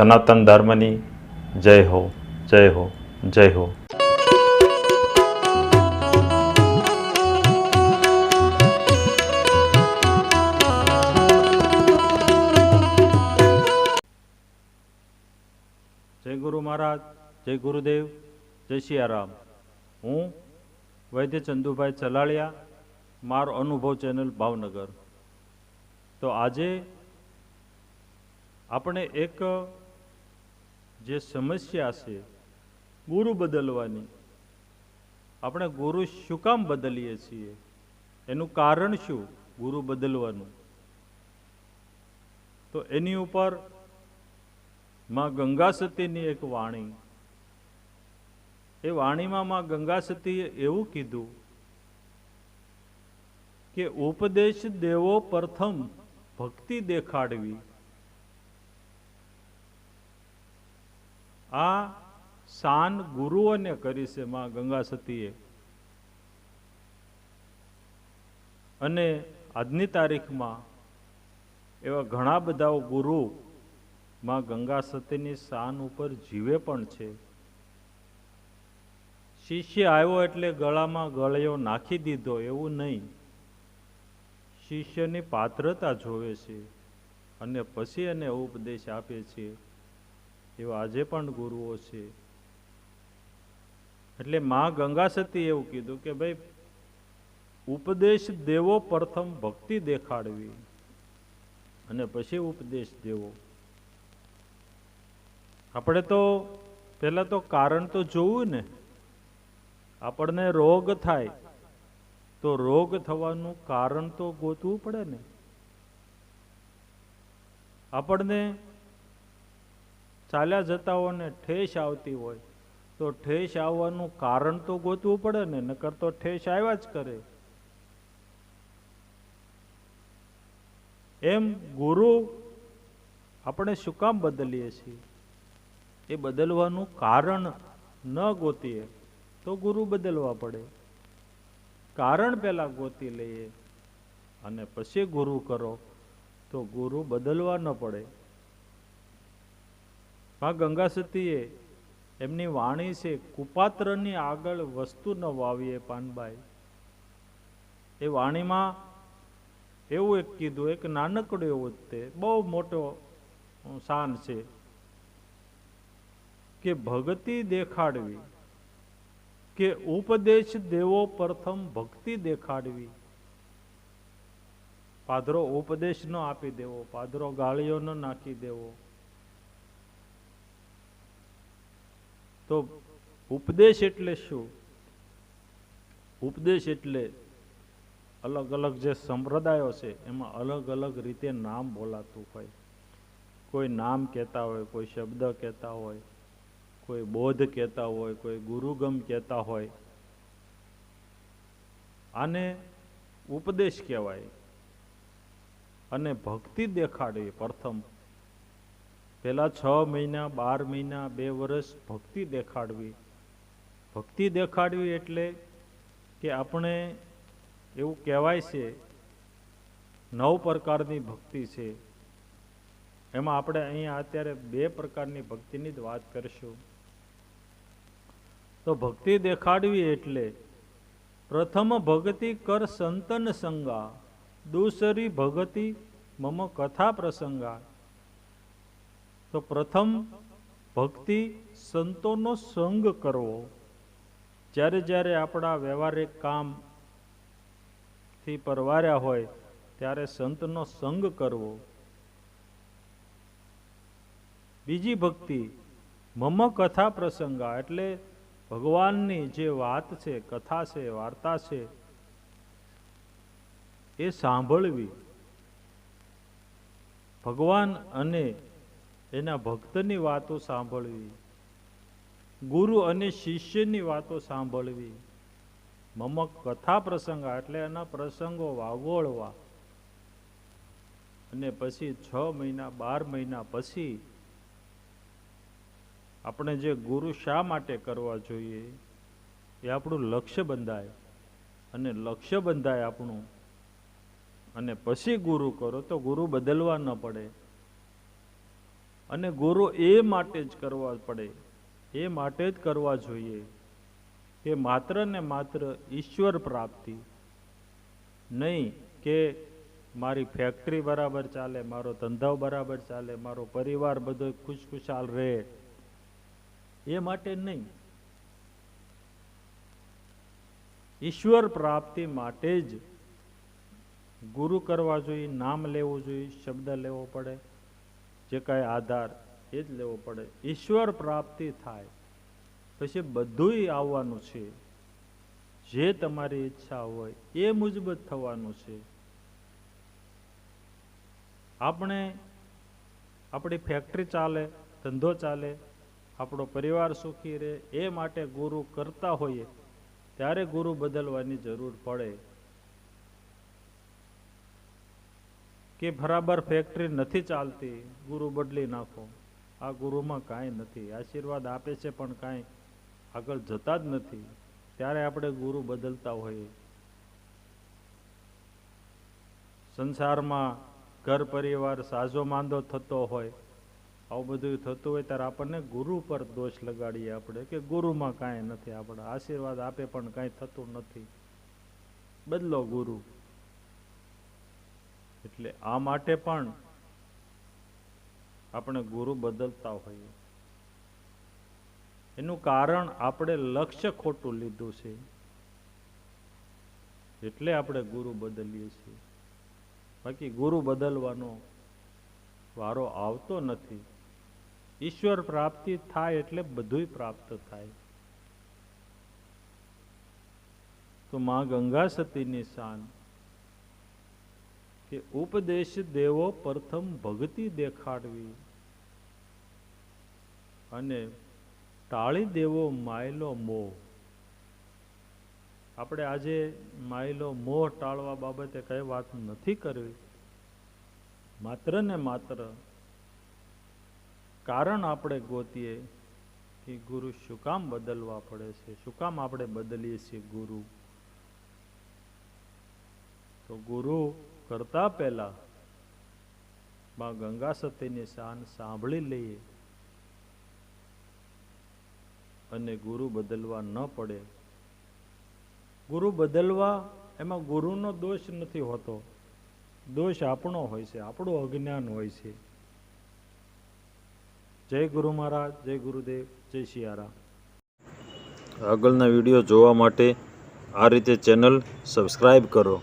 સનાતન ધર્મની જય હો જય હો જય હો. જય ગુરુ મહારાજ, જય ગુરુદેવ, જય સિયારામ હું વૈદ્ય ચંદુભાઈ ચલાળિયા, મારો અનુભવ ચેનલ ભાવનગર. તો આજે આપણે એક જે સમસ્યા છે, ગુરુ બદલવાની. આપણે ગુરુ શું કામ બદલીએ છીએ? એનું કારણ શું? ગુરુ બદલવાનું. તો એની ઉપરમાં ગંગા સતીની એક વાણી. એ વાણીમાં માં ગંગા સતીએ એવું કીધું કે ઉપદેશ દેવો પ્રથમ ભક્તિ દેખાડવી. આ શાન ગુરુઓને કરી છે માં ગંગા સતીએ. અને આજની તારીખમાં એવા ઘણા બધા ગુરુ માં ગંગા સતીની શાન ઉપર જીવે પણ છે. શિષ્ય આવ્યો એટલે ગળામાં ગળ્યો નાખી દીધો એવું નહીં. શિષ્યની પાત્રતા જોવે છે અને પછી એને ઉપદેશ આપે છે. એવા આજે પણ ગુરુઓ છે. એટલે મા ગંગા સતી એવું કીધું કે ભાઈ, ઉપદેશ દેવો પ્રથમ ભક્તિ દેખાડવી અને પછી ઉપદેશ દેવો. આપણે તો પહેલાં તો કારણ તો જોવું ને, આપણને રોગ થાય તો રોગ થવાનું કારણ તો ગોતવું પડે ને. આપણને ચાલ્યા જતા હોય ઠેસ આવતી હોય, તો ઠેસ આવવાનું કારણ તો ગોતવું પડે ને, નકર તો ઠેસ આવ્યા જ કરે. એમ ગુરુ આપણે શું કામ બદલીએ છીએ? એ બદલવાનું કારણ ન ગોતીએ, તો ગુરુ બદલવા પડે. કારણ પહેલાં ગોતી લઈએ અને પછી ગુરુ કરો, તો ગુરુ બદલવા ન પડે. માં ગંગા સતીએ એમની વાણી છે, કુપાત્રની આગળ વસ્તુ ન વાવીએ પાનબાઈ. એ વાણીમાં એવું એક કીધું, એક નાનકડું એવું તે, બહુ મોટો શાન છે કે ભક્તિ દેખાડવી, કે ઉપદેશ દેવો પ્રથમ ભક્તિ દેખાડવી. પાદરો ઉપદેશ ન આપી દેવો, પાદરો ગાળીઓ ન નાખી દેવો. તો ઉપદેશ એટલે શું? ઉપદેશ એટલે અલગ અલગ જે સંપ્રદાયો છે, એમાં અલગ અલગ રીતે નામ બોલાતું હોય. કોઈ નામ કહેતા હોય, કોઈ શબ્દ કહેતા હોય, કોઈ બોધ કહેતા હોય, કોઈ ગુરુગમ કહેતા હોય. આને ઉપદેશ કહેવાય. અને ભક્તિ દેખાડવી પ્રથમ. પેલા છ મહિના, બાર મહિના, બે વર્ષ ભક્તિ દેખાડવી. ભક્તિ દેખાડવી એટલે કે આપણે એવું કહેવાય છે, નવ પ્રકારની ભક્તિ છે. એમાં આપણે અહીંયા અત્યારે બે પ્રકારની ભક્તિની જ વાત કરીશું. તો ભક્તિ દેખાડવી એટલે પ્રથમ ભક્તિ કર સંતન સંગા, દૂસરી ભગતિ મમ કથા પ્રસંગા તો પ્રથમ ભક્તિ સંતોનો સંગ કરવો. જ્યારે જ્યારે આપણા વ્યવહારિક કામથી પરવાર્યા હોય, ત્યારે સંતનો સંગ કરવો. બીજી ભક્તિ મમ કથા પ્રસંગા, એટલે ભગવાનની જે વાત છે, કથા છે, વાર્તા છે, એ સાંભળવી. ભગવાન અને એના ભક્તની વાતો સાંભળવી, ગુરુ અને શિષ્યની વાતો સાંભળવી મમ કથા પ્રસંગ, એટલે એના પ્રસંગો વાગોળવા. અને પછી છ મહિના, બાર મહિના પછી આપણે જે ગુરુ શા માટે કરવા જોઈએ, એ આપણું લક્ષ્ય બંધાય. અને લક્ષ્ય બંધાય આપણું. અને પછી ગુરુ કરો, તો ગુરુ બદલવા ન પડે. અને ગુરુ એ માટે જ કરવા પડે. એ માટે જ કરવા જોઈએ. કે માત્ર ને માત્ર ઈશ્વર પ્રાપ્તિ. નહીં કે મારી ફેક્ટરી બરાબર ચાલે, મારો ધંધો બરાબર ચાલે, મારો પરિવાર બધો ખુશખુશાલ રહે. એ માટે નહીં. ઈશ્વર પ્રાપ્તિ માટે જ ગુરુ કરવા જોઈએ, નામ લેવું જોઈએ, શબ્દ લેવો પડે. જે કાંઈ આધાર, એ જ લેવો પડે. ઈશ્વર પ્રાપ્તિ થાય. પછી બધુંય આવવાનું છે. જે તમારી ઈચ્છા હોય, એ મુજબ થવાનું છે. આપણે, આપણી ફેક્ટરી ચાલે, ધંધો ચાલે, આપણો પરિવાર સુખી રહે, એ માટે ગુરુ કરતા હોઈએ, ત્યારે ગુરુ બદલવાની જરૂર પડે. કે બરાબર ફેક્ટરી નથી ચાલતી, ગુરુ બદલી નાખો. આ ગુરુમાં કાંઈ નથી. આશીર્વાદ આપે છે પણ કાંઈ આગળ જતા જ નથી. ત્યારે આપણે ગુરુ બદલતા હોઈએ. સંસારમાં ઘર પરિવાર સાજો માંદો થતો હોય, આવું બધું થતું હોય ત્યારે આપણને ગુરુ પર દોષ લગાડીએ આપણે કે ગુરુમાં કાંઈ નથી. આપણે આશીર્વાદ આપે પણ કાંઈ થતું નથી. બદલો ગુરુ. એટલે આ માટે પણ આપણે ગુરુ બદલતા હોઈએ. એનું કારણ આપણે લક્ષ્ય ખોટું લીધું છે. એટલે આપણે ગુરુ બદલીએ છીએ. બાકી ગુરુ બદલવાનો વારો આવતો નથી. ઈશ્વર પ્રાપ્તિ થાય એટલે બધુંય પ્રાપ્ત થાય. તો માં ગંગા સતીની શાન કે ઉપદેશ દેવો પ્રથમ ભક્તિ દેખાડવી. અને ટાળી દેવો માયલો મોહ. આપણે આજે માયલો મોહ ટાળવા બાબતે કઈ વાત નથી કરવી. માત્ર ને માત્ર કારણ આપણે ગોતીએ કે ગુરુ શું કામ બદલવા પડે છે? શું કામ આપણે બદલીએ છીએ ગુરુ? તો ગુરુ કરતા પહેલા માં ગંગા સતીની શાન સાંભળી લઈએ અને ગુરુ બદલવા ન પડે. ગુરુ બદલવા એમાં ગુરુનો દોષ નથી હોતો. દોષ આપણો હોય છે, આપણું અજ્ઞાન હોય છે. જય ગુરુ મહારાજ, જય ગુરુદેવ, જય સિયારામ આગળના વીડિયો જોવા માટે આ રીતે ચેનલ સબસ્ક્રાઈબ કરો.